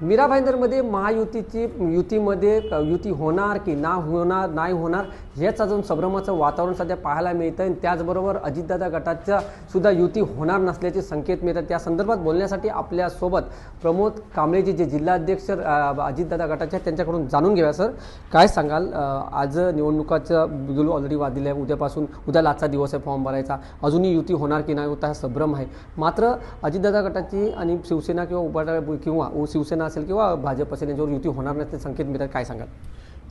मीरा भाईंदरमध्ये महायुतीची युतीमध्ये युती होणार की ना होणार नाही होणार हेच अजून संभ्रमाचं वातावरण सध्या पाहायला मिळतं आणि त्याचबरोबर अजितदादा गटाच्या सुद्धा युती होणार नसल्याचे संकेत मिळतात. त्या संदर्भात बोलण्यासाठी आपल्यासोबत प्रमोद कांबळेजी जे जिल्हाध्यक्ष अजितदादा गटाचे आहेत त्यांच्याकडून जाणून घेऊया सर. काय सांगाल? आज निवडणुकाचं बिगुल ऑलरेडी वाजलेलं आहे. उद्यापासून उद्या लाचा दिवस आहे फॉर्म भरायचा. अजूनही युती होणार की नाही होता हा संभ्रम आहे. मात्र अजितदादा गटाची आणि शिवसेना किंवा उपाटा किंवा शिवसेना असेल किंवा भाजप असेल यांच्यावर युती होणार नसते संकेत मिळतात काय सांगाल?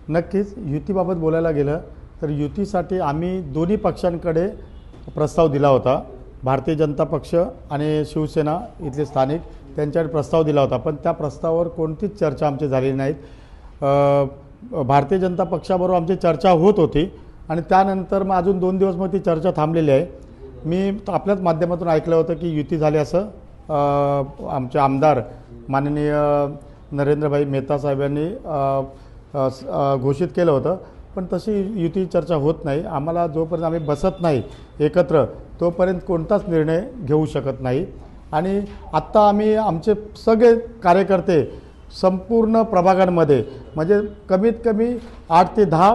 नक्कीच युतीबाबत बोलायला गेलं तर युतीसाठी आम्ही दोन्ही पक्षांकडे प्रस्ताव दिला होता. भारतीय जनता पक्ष आणि शिवसेना इथले स्थानिक त्यांच्याकडे प्रस्ताव दिला होता. पण त्या प्रस्तावावर कोणतीच चर्चा आमची झालेली नाहीत. भारतीय जनता पक्षाबरोबर आमची चर्चा होत होती आणि त्यानंतर मग अजून दोन दिवस मग ती चर्चा थांबलेली आहे. मी आपल्याच माध्यमातून ऐकलं होतं की युती झाली असं. आमचे आमदार माननीय नरेंद्रभाई मेहता साहेबांनी घोषित केलं होतं. पण तशी युती चर्चा होत नाही. आम्हाला जोपर्यंत आम्ही बसत नाही एकत्र तोपर्यंत कोणताच निर्णय घेऊ शकत नाही. आणि आत्ता आम्ही आमचे सगळे कार्यकर्ते संपूर्ण प्रभागांमध्ये म्हणजे कमीत कमी आठ ते दहा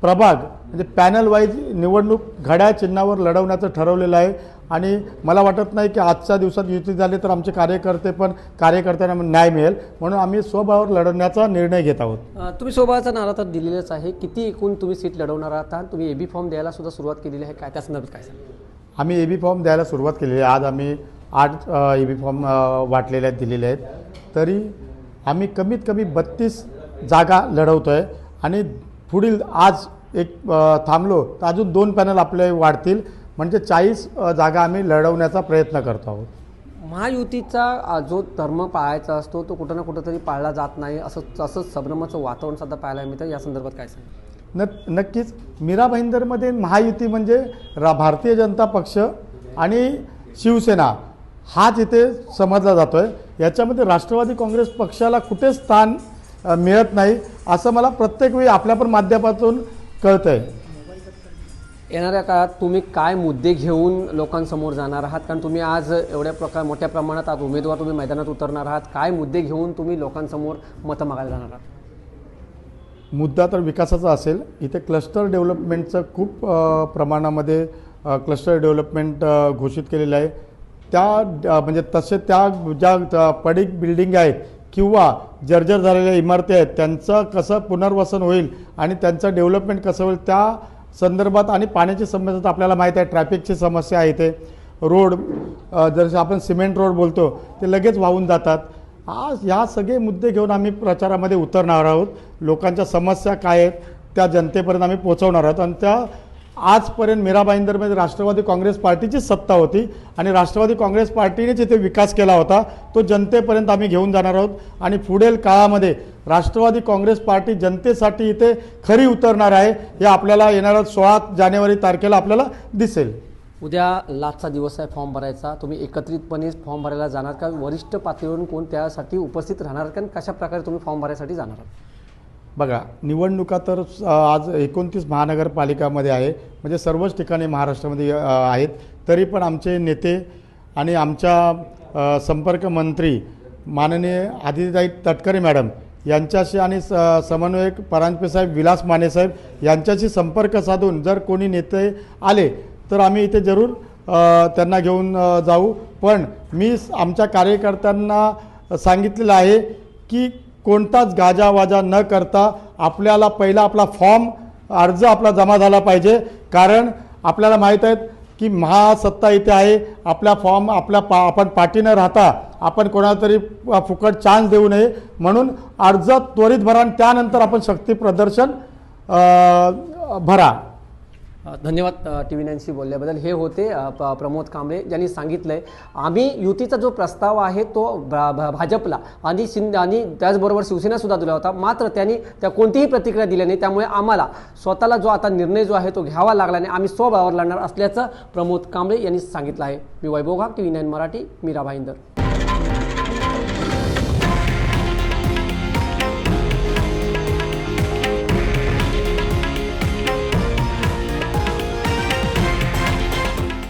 प्रभाग म्हणजे पॅनल वाईज निवडणूक घड्याळ चिन्हावर लढवण्याचं ठरवलेलं आहे. आणि मला वाटत नाही की आजच्या दिवसात युती झाली तर आमचे कार्यकर्ते पण कार्यकर्त्यांना न्याय मिळेल. म्हणून आम्ही स्वबळावर लढवण्याचा निर्णय घेत आहोत. तुम्ही सोबतचा नारा तर दिलेलाच आहे. किती एकूण तुम्ही सीट लढवणार आहात तुम्ही एबी फॉर्म द्यायला सुद्धा सुरुवात केलेली आहे? काय त्या संदर्भात काय आम्ही ए बी फॉर्म द्यायला सुरुवात केलेली आहे. आज आम्ही आठ ए बी फॉर्म वाटलेले आहेत दिलेले आहेत. तरी आम्ही कमीत कमी बत्तीस जागा लढवतो आहे आणि पुढील आज एक थांबलो तर अजून दोन पॅनल आपले वाढतील. म्हणजे चाळीस जागा आम्ही लढवण्याचा प्रयत्न करतो आहोत. महायुतीचा जो धर्म पाळायचा असतो तो कुठं ना कुठंतरी पाळला जात नाही. असं असंच संभ्रमाचं वातावरण सुद्धा पाहायला मिळतं. या संदर्भात काय सांगाल? न नक्कीच. मीरा भाईंदरमध्ये महायुती म्हणजे रा भारतीय जनता पक्ष आणि शिवसेना. हाच इथे समजला जातो आहे याच्यामध्ये राष्ट्रवादी काँग्रेस पक्षाला कुठेच स्थान मिळत नाही असं मला प्रत्येक वेळी आपल्या पण माध्यमातून कळतं आहे येणाऱ्या काळात तुम्ही काय मुद्दे घेऊन लोकांसमोर जाणार आहात? कारण तुम्ही आज एवढ्या प्रकार मोठ्या प्रमाणात आज उमेदवार तुम्ही मैदानात उतरणार आहात. काय मुद्दे घेऊन तुम्ही लोकांसमोर मतं मागायला जाणार आहात? मुद्दा तर विकासाचा असेल. इथे क्लस्टर डेव्हलपमेंटचं खूप प्रमाणामध्ये क्लस्टर डेव्हलपमेंट घोषित केलेलं आहे. त्या म्हणजे तसे त्या ज्या पडीक बिल्डिंग आहेत किंवा जर्जर झालेल्या इमारती आहेत त्यांचं कसं पुनर्वसन होईल आणि त्यांचं डेव्हलपमेंट कसं होईल त्या संदर्भात आणि पाण्याची समस्या तर आपल्याला माहीत आहे ट्रॅफिकची समस्या आहे इथे. रोड जसं आपण सिमेंट रोड बोलतो ते लगेच वाहून जातात. आज ह्या सगळे मुद्दे घेऊन आम्ही प्रचारामध्ये उतरणार आहोत. लोकांच्या समस्या काय आहेत त्या जनतेपर्यंत आम्ही पोहोचवणार आहोत. आणि त्या आजपर्यंत मीरा भाईंदरमध्ये राष्ट्रवादी काँग्रेस पार्टीचीच सत्ता होती आणि राष्ट्रवादी काँग्रेस पार्टीनेच इथे विकास केला होता. तो जनतेपर्यंत आम्ही घेऊन जाणार आहोत. आणि पुढील काळामध्ये राष्ट्रवादी काँग्रेस पार्टी जनतेसाठी इथे खरी उतरणार आहे हे आपल्याला येणाऱ्या सोळा जानेवारी तारखेला आपल्याला दिसेल. उद्या लाचचा दिवस आहे फॉर्म भरायचा. तुम्ही एकत्रितपणे फॉर्म भरायला जाणार का? वरिष्ठ पातळीवरून कोण त्यासाठी उपस्थित राहणार? कारण आणि कशा प्रकारे तुम्ही फॉर्म भरायसाठी जाणार आहात? बघा निवडणुका तर आज एकोणतीस महानगरपालिकामध्ये आहे. म्हणजे सर्वच ठिकाणी महाराष्ट्रामध्ये आहेत. तरी पण आमचे नेते आणि आमच्या संपर्कमंत्री संपर्क मंत्री माननीय आदिताई तटकरे मॅडम यांच्याशी आणि स समन्वयक परांजपेसाहेब विलास माने साहेब यांच्याशी संपर्क साधून जर कोणी नेते आले तर आम्ही इथे जरूर त्यांना घेऊन जाऊ. पण मी आमच्या कार्यकर्त्यांना सांगितलेलं आहे की कोणताच गाजावाजा न करता आपल्याला पहिला आपला फॉर्म अर्ज आपला जमा झाला पाहिजे. कारण आपल्याला माहीत आहेत की महासत्ता इथे आहे. आपला फॉर्म आपल्या पा आपण पाठीनं राहता. आपण कोणाला तरी फुकट चान्स देऊ नये. म्हणून अर्ज त्वरित भरा आणि त्यानंतर आपण शक्ती प्रदर्शन भरा. धन्यवाद टी व्ही नाईनशी बोलल्याबद्दल. हे होते प- प्रमोद कांबळे ज्यांनी सांगितलंय आम्ही युतीचा जो प्रस्ताव आहे तो भा- भा- भाजपला आणि शिंदे आणि त्याचबरोबर शिवसेना सुद्धा दिला होता. मात्र त्यांनी त्या कोणतीही प्रतिक्रिया दिली नाही. त्यामुळे आम्हाला स्वतःला जो आता निर्णय जो आहे तो घ्यावा लागला नाही. आम्ही स्वबळावर लढणार असल्याचं प्रमोद कांबळे यांनी सांगितलं आहे. मी Vaibhav Ghag T V nine Marathi Mira Bhayandar.